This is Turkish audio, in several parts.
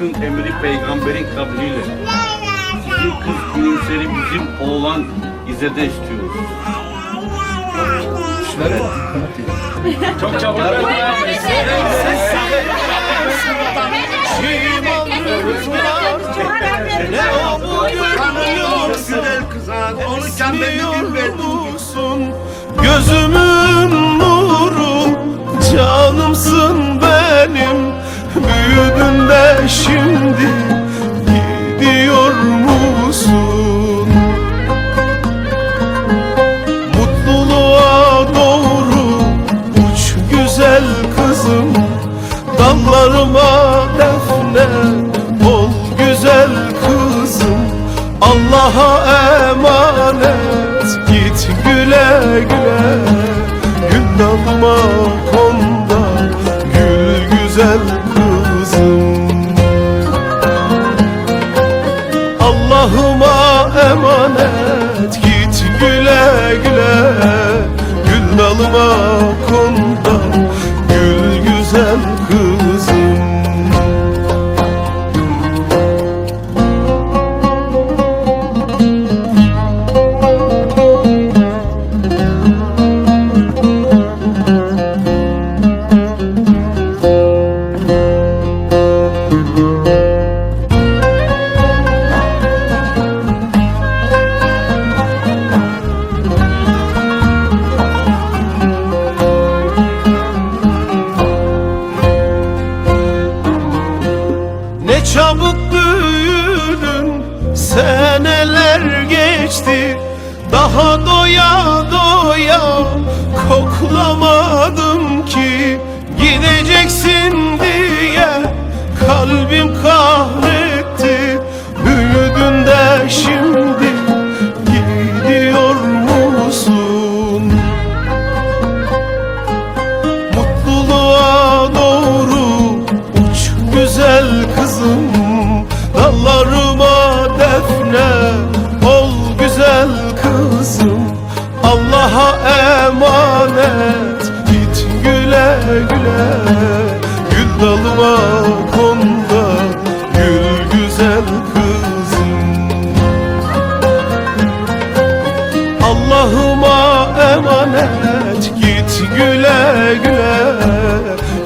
Hakk'ın emri peygamberin kabriyle. Sizin kız gülümseri bizim oğlan İzzet'e istiyoruz. Çok çabuk. Ne olmuş güzel kızan onu kendini verdiğin Gözümün nuru canımsın benim. Büyük şimdi gidiyor musun? Mutluluğa doğru uç güzel kızım. Dallarıma defne ol güzel kızım. Allah'a emanet git güle güle. Gül dalma Allah'ıma emanet. Git güle güle. Gül dalıma konda geçti. Daha doya doya koklamadım ki Gideceksin diye kalbim kahretti güle Gül dalıma konda gül güzel kızım. Allah'ıma emanet git güle güle.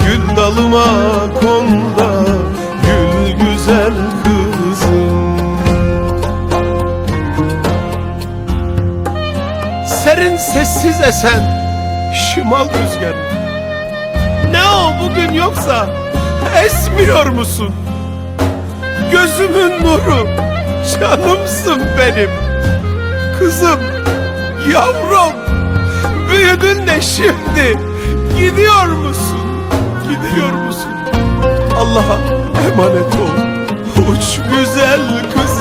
Gül dalıma konda gül güzel kızım. Serin sessiz esen şimal rüzgarı yoksa esmiyor musun? Gözümün nuru canımsın benim Kızım, yavrum, büyüdün de şimdi gidiyor musun? Gidiyor musun? Allah'a emanet ol. Uç güzel kızım,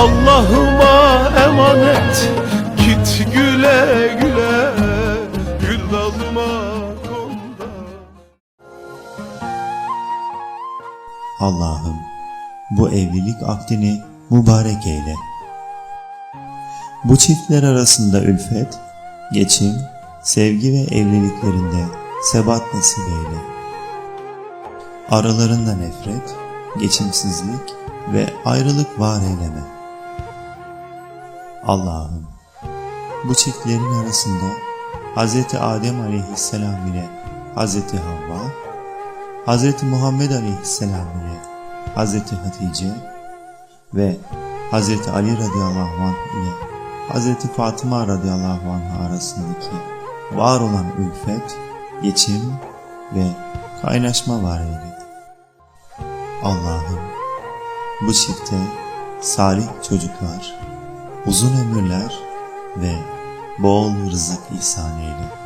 Allah'ıma emanet git güle güle Gül dalıma konda Allah'ım bu evlilik akdini mübarek eyle. Bu çiftler arasında ülfet, geçim, sevgi ve evliliklerinde sebat nasip eyle. Aralarında nefret, geçimsizlik ve ayrılık var eyleme. Allah'ım bu çiftlerin arasında Hz. Adem aleyhisselam ile Hz. Havva, Hz. Muhammed Aleyhisselam ile Hz. Hatice ve Hz. Ali radıyallahu anh ile Hz. Fatıma radıyallahu anh arasındaki var olan ülfet, geçim ve kaynaşma var eyle. Allah'ım bu çifte salih çocuklar, uzun ömürler ve bol rızık ihsan eyle.